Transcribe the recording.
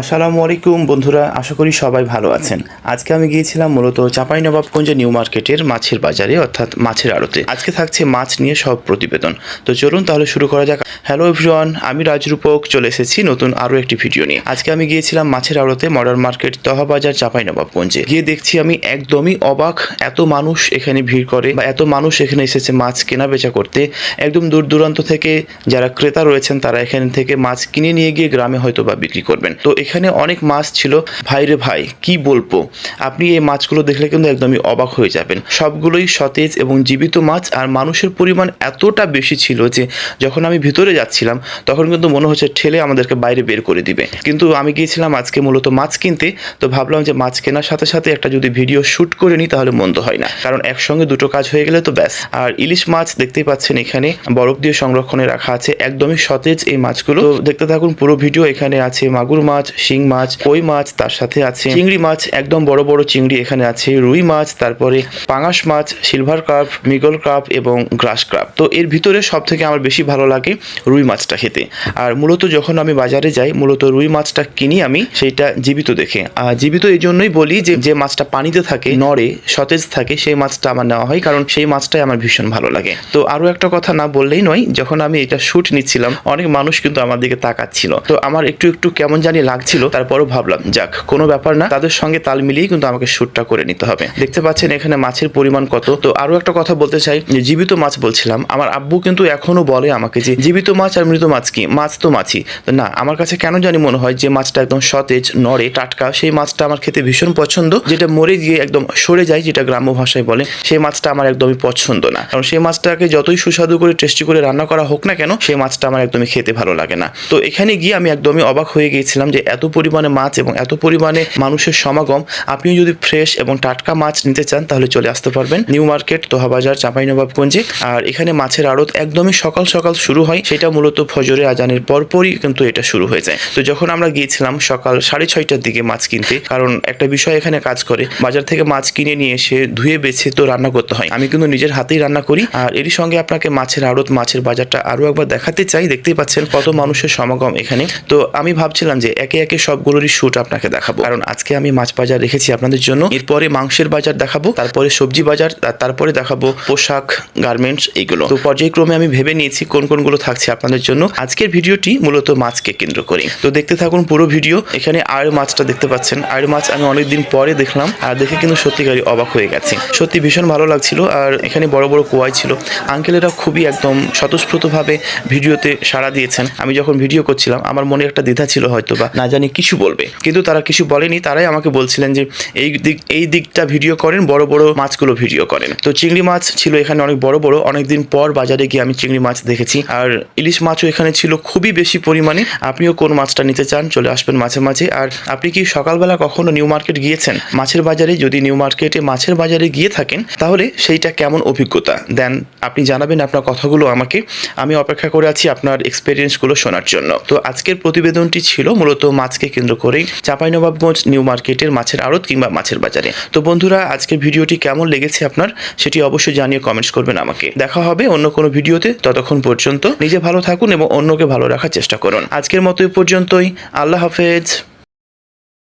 আসসালামু আলাইকুম, বন্ধুরা, আশা করি সবাই ভালো আছেন। আজকে আমি গিয়েছিলাম মূলত চাঁপাইনবাবগঞ্জে নিউ মার্কেটের মাছের বাজারে, অর্থাৎ মাছের আড়তে। আজকে থাকছে মাছ নিয়ে সব প্রতিবেদন। তো চলুন তাহলে শুরু করা যাক। হ্যালো এভরিওয়ান আমি রাজরূপক, চলে এসেছি নতুন আরও একটি ভিডিও নিয়ে। আজকে আমি গিয়েছিলাম মাছের আড়তে মডার্ন মার্কেট তহাবাজার, চাঁপাইনবাবগঞ্জে। গিয়ে দেখছি আমি একদমই অবাক, এত মানুষ এখানে ভিড় করে বা এত মানুষ এখানে এসেছে মাছ কেনা বেচা করতে। একদম দূর দূরান্ত থেকে যারা ক্রেতা রয়েছেন, তারা এখান থেকে মাছ কিনে নিয়ে গিয়ে গ্রামে হয়তো বা বিক্রি করবেন। তো এখানে অনেক মাছ ছিল। ভাইরে ভাই, কি বলব? আপনি এই মাছগুলো দেখলে কিন্তু একদমই অবাক হয়ে যাবেন। সবগুলোই সতেজ এবং জীবিত মাছ আর মানুষের পরিমাণ এতটা বেশি ছিল যে, যখন আমি ভিতরে যাচ্ছিলাম, তখন কিন্তু মনে হচ্ছে ঠেলে আমাদেরকে বাইরে বের করে দিবে। কিন্তু আমি গিয়েছিলাম আজকে মূলত মাছ কিনতে, তো ভাবলাম যে মাছ কেনার সাথে সাথে একটা যদি ভিডিও শ্যুট করে নিই তাহলে মন্দ হয় না। কারণ একসঙ্গে দুটো কাজ হয়ে গেলে তো ব্যাস। আর ইলিশ মাছ দেখতেই পাচ্ছেন এখানে, বরফ দিয়ে সংরক্ষণে রাখা আছে, একদমই সতেজ এই মাছগুলো। দেখতে থাকুন, পুরো ভিডিও এখানে আছে, মাগুর মাছ শিং মাছ, কই মাছ তার সাথে আছে। চিংড়ি মাছ, একদম বড় বড় চিংড়ি এখানে আছে। রুই মাছ, তারপরে পাঙাশ মাছ সিলভার কার্প মিগল কার্প এবং গ্রাস কার্প তো এর ভিতরে সব থেকে আমার বেশি ভালো লাগে রুই মাছটা খেতে। আর মূলত যখন আমি বাজারে যাই, মূলত রুই মাছটা কিনি আমি, সেইটা জীবিত দেখে। আর জীবিত এই জন্যই বলি যে যে মাছটা পানিতে থাকে, নড়ে, সতেজ থাকে, সেই মাছটা আমার নেওয়া হয়, কারণ সেই মাছটাই আমার ভীষণ ভালো লাগে। তো আরও একটা কথা না বললেই নয়, যখন আমি এটা শ্যুট নিচ্ছিলাম, অনেক মানুষ কিন্তু আমার দিকে তাকাচ্ছিল। তো আমার একটু একটু কেমন জানি লাগছিল তারপরও ভাবলাম, যাক, কোনো ব্যাপার না, তাদের সঙ্গে তাল মিলিয়ে কিন্তু আমাকে শ্যুটটা করে নিতে হবে। দেখতে পাচ্ছেন এখানে মাছের পরিমাণ কত। তো আরও একটা কথা বলতে চাই, যে জীবিত মাছ বলছিলাম, আমার আব্বু কিন্তু এখনও বলে আমাকে যে, জীবিত মাছ আর মৃত মাছ কি? মাছ তো মাছই। না, আমার কাছে কেন জানি মনে হয় যে, মাছটা একদম সতেজ, নড়ে, টাটকা, সেই মাছটা আমার খেতে ভীষণ পছন্দ, যেটা মরে গিয়ে একদম সরে যায়, যেটা গ্রাম্য ভাষায় বলে, সেই মাছটা আমার একদমই পছন্দ না। কারণ সেই মাছটাকে যতই সুস্বাদু করে টেস্টি করে রান্না করা হোক না কেন, সেই মাছটা আমার একদমই খেতে ভালো লাগে না। তো এখানে গিয়ে আমি একদমই অবাক হয়ে গিয়েছিলাম যে এত পরিমাণে মাছ এবং এত পরিমাণে মানুষের সমাগম, আপনিও যদি ফ্রেশ এবং টাটকা মাছ নিতে চান, তাহলে চলে আসতে পারবেন নিউ মার্কেট তোহাবাজার, চাঁপাইনবাবগঞ্জে। আর এখানে মাছের আড়ত একদমই সকাল সকাল শুরু হয়, সেটা মূলত ফজরে, আজানের পরপরই কিন্তু এটা শুরু হয়ে যায়। তো যখন আমরা গিয়েছিলাম সকাল সাড়ে ছয়টার দিকে মাছ কিনতে, কারণ একটা বিষয় এখানে কাজ করে, বাজার থেকে মাছ কিনে নিয়ে এসে ধুয়ে বেছে তো রান্না করতে হয়। আমি কিন্তু নিজের হাতেই রান্না করি। আর এরই সঙ্গে আপনাকে মাছের আড়ত, মাছের বাজারটা আরও একবার দেখাতে চাই। দেখতেই পাচ্ছেন কত মানুষের সমাগম এখানে। তো আমি ভাবছিলাম যে একে একে সবগুলোরই শুট আপনাকে দেখাবো। কারণ আজকে আমি মাছ বাজার রেখেছি আপনাদের জন্য। এরপরে মাংসের বাজার দেখাবো, তারপরে সবজি বাজার আর তারপরে দেখাবো পোশাক গার্মেন্টস এইগুলো তো পর্যায়ক্রমে আমি ভেবে নিয়েছি কোন কোনগুলো থাকছে আপনাদের জন্য। আজকের ভিডিওটি মূলত মাছকে কেন্দ্র করে। তো দেখতে থাকুন পুরো ভিডিও। এখানে আয়ের মাছটা দেখতে পাচ্ছেন। আয়ের মাছ আমি অনেকদিন পরে দেখলাম, আর দেখে কিন্তু সত্যিকারই অবাক হয়ে গেছে। সত্যি ভীষণ ভালো লাগছিল, আর এখানে বড় বড় কোয়াই ছিল। আঙ্কেলেরা খুবই একদম স্বতঃস্ফূর্তভাবে ভিডিওতে সাড়া দিয়েছেন। আমি যখন ভিডিও করছিলাম, আমার মনে একটা দ্বিধা ছিল হয়তো বা জানি কিছু বলবে। কিন্তু তারা কিছু বলেনি, তারাই আমাকে বলছিলেন যে এই দিক, এই দিকটা ভিডিও করেন, বড় বড় মাছগুলো ভিডিও করেন। তো চিংড়ি মাছ ছিল এখানে অনেক বড় বড়, অনেকদিন পর বাজারে গিয়ে আমি চিংড়ি মাছ দেখেছি। আর ইলিশ মাছও এখানে ছিল খুবই বেশি পরিমাণে। আপনিও কোন মাছটা নিতে চান, চলে আসবেন মাঝে মাঝে। আর আপনি কি সকালবেলা কখনো নিউ মার্কেট গিয়েছেন? মাছের বাজারে যদি নিউ মার্কেটে মাছের বাজারে গিয়ে থাকেন, তাহলে সেইটা কেমন অভিজ্ঞতা? দেন আপনি জানাবেন আপনার কথাগুলো আমাকে। আমি অপেক্ষা করে আছি আপনার এক্সপিরিয়েন্সগুলো শোনার জন্য। তো আজকের প্রতিবেদনটি ছিল মূলত মাছকে কেন্দ্র করেই চাঁপাইনবাবগঞ্জ নিউ মার্কেটের মাছের আড়ত কিংবা মাছের বাজারে। তো বন্ধুরা, আজকের ভিডিওটি কেমন লেগেছে আপনার সেটি অবশ্যই জানিয়ে কমেন্টস করবেন আমাকে। দেখা হবে অন্য কোনো ভিডিওতে, ততক্ষণ পর্যন্ত নিজে ভালো থাকুন এবং অন্যকে ভালো রাখার চেষ্টা করুন। আজকের মতো পর্যন্তই। আল্লাহ হাফেজ।